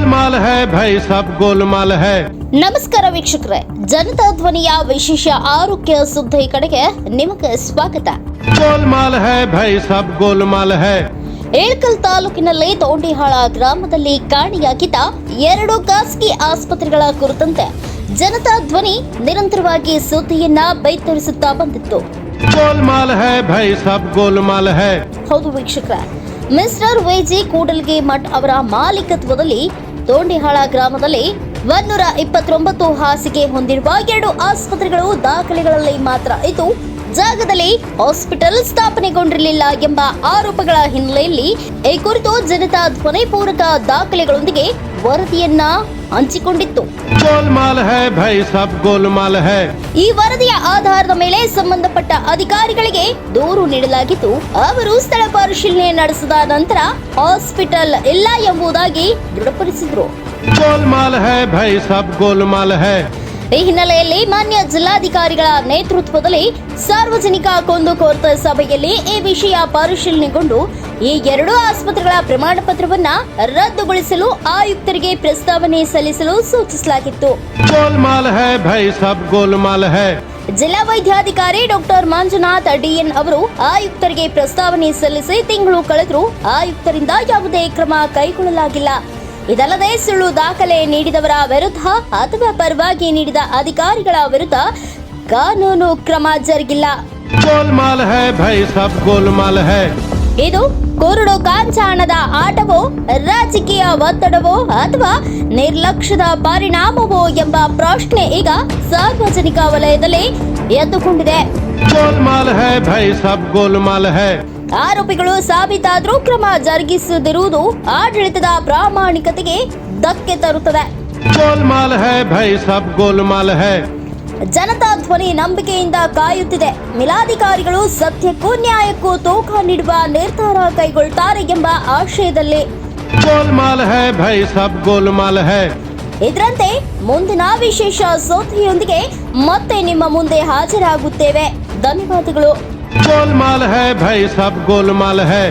ಗೋಲ್ಮಾಲ್ high ಭೈ ಸಬ್ ಗೋಲ್ಮಾಲ್ high. ನಮಸ್ಕಾರ ವೀಕ್ಷಕರೇ ಜನತಾ ಧ್ವನಿಯ ವಿಶೇಷ ಆರೋಗ್ಯ ಸುದ್ದಿ ಕಡೆಗೆ ನಿಮಗೆ ಸ್ವಾಗತ. ಗೋಲ್ಮಾಲ್ ಹೈ ಭೈ ಸಬ್ ಗೋಲ್ಮಾಲ್ ಹೈ. ಏಳ್ಕಲ್ ತಾಲೂಕಿನಲ್ಲಿ ತೋಂಡಿಹಾಳ ಗ್ರಾಮದಲ್ಲಿ ಕಾಣಿಯಾಗಿದ್ದ ಎರಡು ಖಾಸಗಿ ಆಸ್ಪತ್ರೆಗಳ ಕುರಿತಂತೆ ಜನತಾ ಧ್ವನಿ ನಿರಂತರವಾಗಿ ಸುದ್ದಿಯನ್ನ ಬೈತರಿಸುತ್ತಾ ಬಂದಿತ್ತು. ಗೋಲ್ಮಾಲ್ ಹೈ ಭೈ ಸಬ್ ಗೋಲ್ಮಾಲ್ ಹೈ. ಹೌದು ವೀಕ್ಷಕ ಮಿಸ್ಟರ್ ವೈಜಿ ಕೂಡಲ್ಗೆ ಮಠ್ ಅವರ ಮಾಲೀಕತ್ವದಲ್ಲಿ ತೋಂಡಿಹಾಳ ಗ್ರಾಮದಲ್ಲಿ ಒಂದೂರ ಇಪ್ಪತ್ತೊಂಬತ್ತು ಹಾಸಿಗೆ ಹೊಂದಿರುವ ಎರಡು ಆಸ್ಪತ್ರೆಗಳು ದಾಖಲೆಗಳಲ್ಲಿ ಮಾತ್ರ ಇದ್ದು, ಜಾಗದಲ್ಲಿ ಹಾಸ್ಪಿಟಲ್ ಸ್ಥಾಪನೆಗೊಂಡಿರಲಿಲ್ಲ ಎಂಬ ಆರೋಪಗಳ ಹಿನ್ನೆಲೆಯಲ್ಲಿ ಈ ಕುರಿತು ಜನತಾ ಧ್ವನಿಪೂರಕ ದಾಖಲೆಗಳೊಂದಿಗೆ ವರದಿಯನ್ನ ಹಂಚಿಕೊಂಡಿತ್ತು. ಈ ವರದಿಯ ಆಧಾರದ ಮೇಲೆ ಸಂಬಂಧಪಟ್ಟ ಅಧಿಕಾರಿಗಳಿಗೆ ದೂರು ನೀಡಲಾಗಿದ್ದು ಅವರು ಸ್ಥಳ ಪರಿಶೀಲನೆ ನಡೆಸಿದ ನಂತರ ಹಾಸ್ಪಿಟಲ್ ಇಲ್ಲ ಎಂಬುದಾಗಿ ದೃಢಪಡಿಸಿದ್ರು. ಗೋಲ್ಮಾಲ್ ಹೈ ಭೈ ಸಬ್ ಗೋಲ್ಮಾಲ್ ಹೈ. ಈ ಹಿನ್ನೆಲೆಯಲ್ಲಿ ಮಾನ್ಯ ಜಿಲ್ಲಾಧಿಕಾರಿಗಳ ನೇತೃತ್ವದಲ್ಲಿ ಸಾರ್ವಜನಿಕ ಕೊಂದು ಕೋರ್ತ ಸಭೆಯಲ್ಲಿ ಈ ವಿಷಯ ಪರಿಶೀಲನೆಗೊಂಡು ಈ ಎರಡು ಆಸ್ಪತ್ರೆಗಳ ಪ್ರಮಾಣ ಪತ್ರವನ್ನ ರದ್ದುಗೊಳಿಸಲು ಆಯುಕ್ತರಿಗೆ ಪ್ರಸ್ತಾವನೆ ಸಲ್ಲಿಸಲು ಸೂಚಿಸಲಾಗಿತ್ತು. ಜಿಲ್ಲಾ ವೈದ್ಯಾಧಿಕಾರಿ ಡಾಕ್ಟರ್ ಮಂಜುನಾಥ್ ಡಿಎನ್ ಅವರು ಆಯುಕ್ತರಿಗೆ ಪ್ರಸ್ತಾವನೆ ಸಲ್ಲಿಸಿ ತಿಂಗಳು ಕಳೆದರೂ ಆಯುಕ್ತರಿಂದ ಯಾವುದೇ ಕ್ರಮ ಕೈಗೊಳ್ಳಲಾಗಿಲ್ಲ. ಇದಲ್ಲದೆ ಸುಳ್ಳು ದಾಖಲೆ ನೀಡಿದವರ ವಿರುದ್ಧ ಅಥವಾ ಪರವಾಗಿ ನೀಡಿದ ಅಧಿಕಾರಿಗಳ ವಿರುದ್ಧ ಕಾನೂನು ಕ್ರಮ ಜರುಗಿಲ್ಲ. ಇದು ಕುರುಡು ಕಾಂಚಾಣದ ಆಟವೋ ರಾಜಕೀಯ ಒತ್ತಡವೋ ಅಥವಾ ನಿರ್ಲಕ್ಷ್ಯದ ಪರಿಣಾಮವೋ ಎಂಬ ಪ್ರಶ್ನೆ ಈಗ ಸಾರ್ವಜನಿಕ ವಲಯದಲ್ಲಿ ಎದ್ದುಕೊಂಡಿದೆ. ಗೋಲ್ಮಾಲ್ ಹೈ ಭೈ ಸಬ್ ಗೋಲ್ಮಾಲ್ ಹೈ. ಆರೋಪಿಗಳು ಸಾಬೀತಾದರೂ ಕ್ರಮ ಜರುಗಿಸದಿರುವುದು ಆಡಳಿತದ ಪ್ರಾಮಾಣಿಕತೆಗೆ ಧಕ್ಕೆ ತರುತ್ತದೆ. ಜನತಾ ಧ್ವನಿ ನಂಬಿಕೆಯಿಂದ ಕಾಯುತ್ತಿದೆ. ಮಿಲಾಧಿಕಾರಿಗಳು ಸತ್ಯಕ್ಕೂ ನ್ಯಾಯಕ್ಕೂ ತೂಕ ನೀಡುವ ನಿರ್ಧಾರ ಕೈಗೊಳ್ತಾರೆ ಎಂಬ ಆಶಯದಲ್ಲಿ ಇದರಂತೆ ಮುಂದಿನ ವಿಶೇಷ ಸುದ್ದಿಯೊಂದಿಗೆ ಮತ್ತೆ ನಿಮ್ಮ ಮುಂದೆ ಹಾಜರಾಗುತ್ತೇವೆ. ಧನ್ಯವಾದಗಳು. गोलमाल है भाई सब गोलमाल है।